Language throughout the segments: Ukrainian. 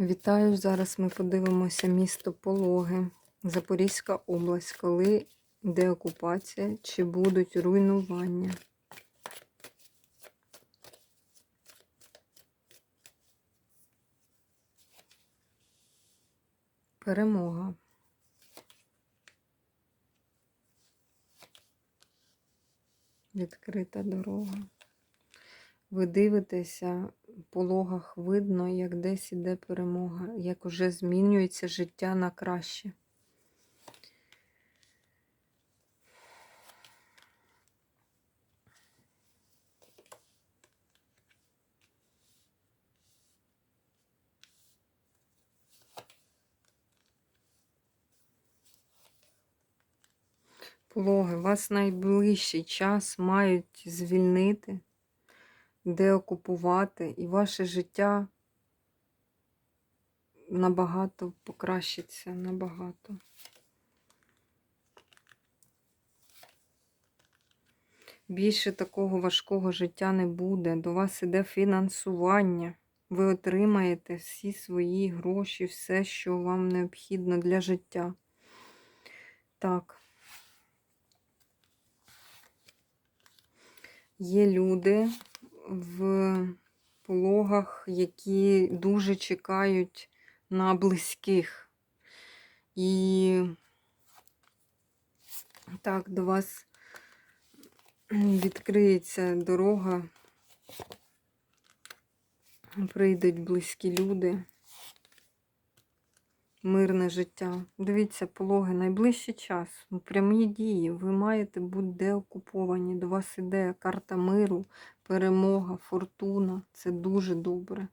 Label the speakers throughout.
Speaker 1: Вітаю! Зараз ми подивимося місто Пологи, Запорізька область, коли йде окупація, чи будуть руйнування. Перемога. Відкрита дорога. Ви дивитеся, по логах видно, як десь іде перемога, як уже змінюється життя на краще. Пологи, вас найближчий час мають звільнити деокупувати, і ваше життя набагато покращиться, набагато. Більше такого важкого життя не буде. До вас іде фінансування. Ви отримаєте всі свої гроші, все, що вам необхідно для життя. Так. Є люди, в пологах, які дуже чекають на близьких. І так, до вас відкриється дорога, прийдуть близькі люди мирне життя. Дивіться, пологи, найближчий час, прямі дії. Ви маєте бути деокуповані. До вас іде карта миру, перемога, фортуна. Це дуже добре.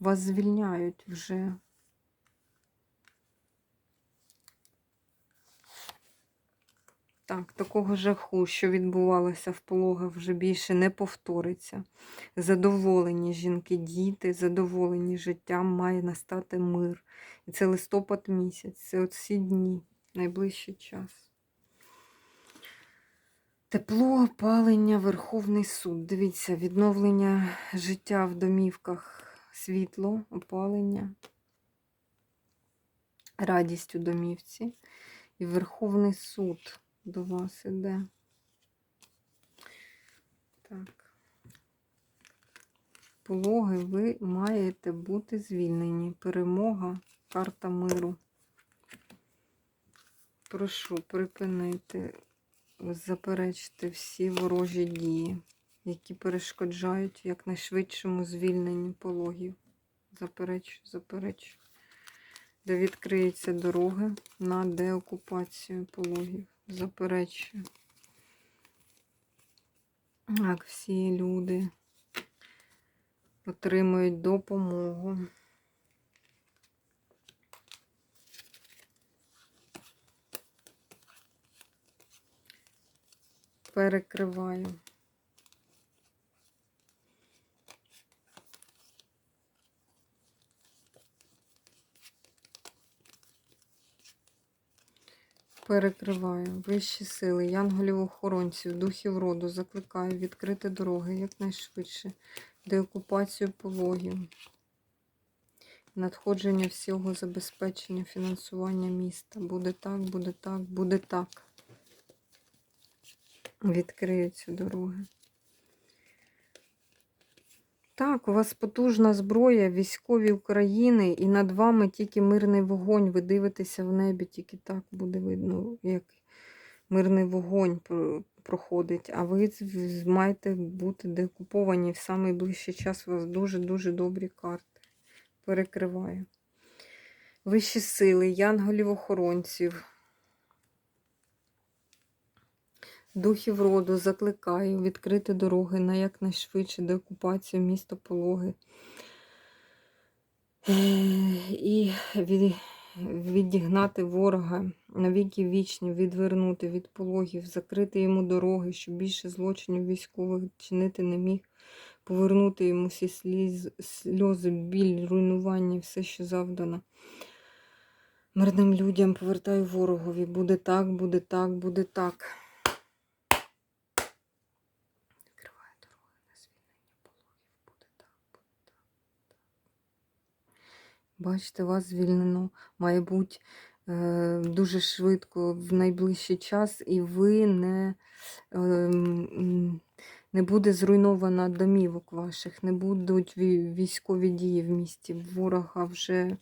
Speaker 1: Вас звільняють вже. Так, такого жаху, що відбувалося в пологах, вже більше не повториться. Задоволені жінки, діти, задоволені життям, має настати мир. І це листопад місяць, це от всі дні, найближчий час. Тепло, опалення, Верховний суд. Дивіться, відновлення життя в домівках, світло, опалення, радість у домівці і Верховний суд до вас іде. Так. Пологи ви маєте бути звільнені. Перемога, карта миру. Прошу припинити, заперечити всі ворожі дії, які перешкоджають якнайшвидшому звільненню пологів. Заперечу, заперечу. Де відкриються дороги на деокупацію пологів заперечую. Як всі люди отримують допомогу. Перекриваю. Перекриваю вищі сили, янголів-охоронців, духів роду, закликаю відкрити дороги якнайшвидше, деокупацію пологів, надходження всього забезпечення, фінансування міста. Буде так, буде так, буде так. Відкриються дороги. Так, у вас потужна зброя, військові України, і над вами тільки мирний вогонь. Ви дивитеся в небі, тільки так буде видно, як мирний вогонь проходить. А ви маєте бути декуповані в найближчий час. У вас дуже-дуже добрі карти. Перекриваю. Вищі сили, янголів-охоронців. Духів роду закликаю відкрити дороги на якнайшвидше деокупацію міста Пологи. Е, і відігнати ворога навіки вічні, відвернути від пологів, закрити йому дороги, щоб більше злочинів військових чинити не міг, повернути йому всі сліз, сльози, біль, руйнування, все, що завдано. Мирним людям повертаю ворогові. Буде так, буде так, буде так. Бачите, вас звільнено. Має бути е, дуже швидко в найближчий час, і ви не, е, не буде зруйнована домівок ваших, не будуть військові дії в місті. Ворога вже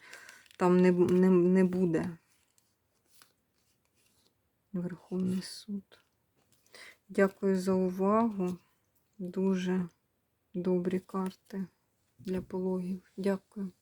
Speaker 1: там не, не, не буде. Верховний суд. Дякую за увагу. Дуже добрі карти для пологів. Дякую.